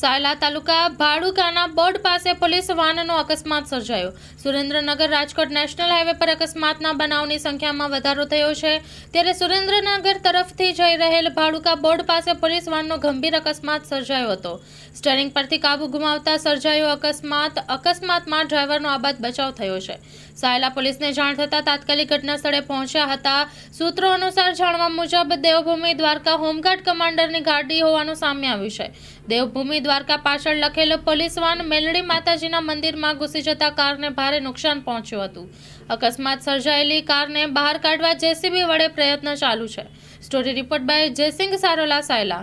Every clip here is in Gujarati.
સાયલા તાલુકા ભાડુકાના બોર્ડ પાસે પોલીસ વાહનનો અકસ્માત સર્જાયો. સુરેન્દ્રનગર રાજકોટ નેશનલ હાઈવે પર અકસ્માતના બનાવની સંખ્યામાં વધારો થયો છે. ત્યારે સુરેન્દ્રનગર તરફથી જઈ રહેલ ભાડુકા બોર્ડ પાસે પોલીસ વાહનનો ગંભીર અકસ્માત સર્જાયો હતો. સ્ટેરિંગ પરથી કાબુ ગુમાવતા સર્જાયો અકસ્માત. અકસ્માતમાં ડ્રાઈવરનો આબાદ બચાવ થયો છે. સાયલા પોલીસને જાણ થતાં તાત્કાલિક ઘટના સ્થળે પહોંચ્યા હતા. સૂત્રો અનુસાર જાણવા મુજબ દેવભૂમિ દ્વારકા હોમગાર્ડ કમાન્ડરની ગાડી હોવાનું સામે આવ્યું છે. દેવભૂમિ દ્વારકા પાછળ લખેલો પોલીસ વાન મેલડી માતાજીના મંદિરમાં ઘૂસી જતા કારને ભારે નુકસાન પહોંચ્યું હતું. અકસ્માત સર્જાયેલી કારને બહાર કાઢવા જેસીબી વડે પ્રયત્ન ચાલુ છે. Story report by Jaysinh Sarola Sayla.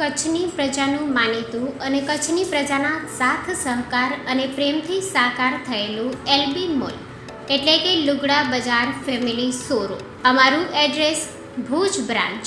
કચ્છની પ્રજાનું માનીતું અને કચ્છની પ્રજાના સાથ, સહકાર અને પ્રેમથી સાકાર થયેલું એલબી મોલ, એટલે કે લુગડા બજાર ફેમિલી શોરૂમ. અમારું address Bhuj branch.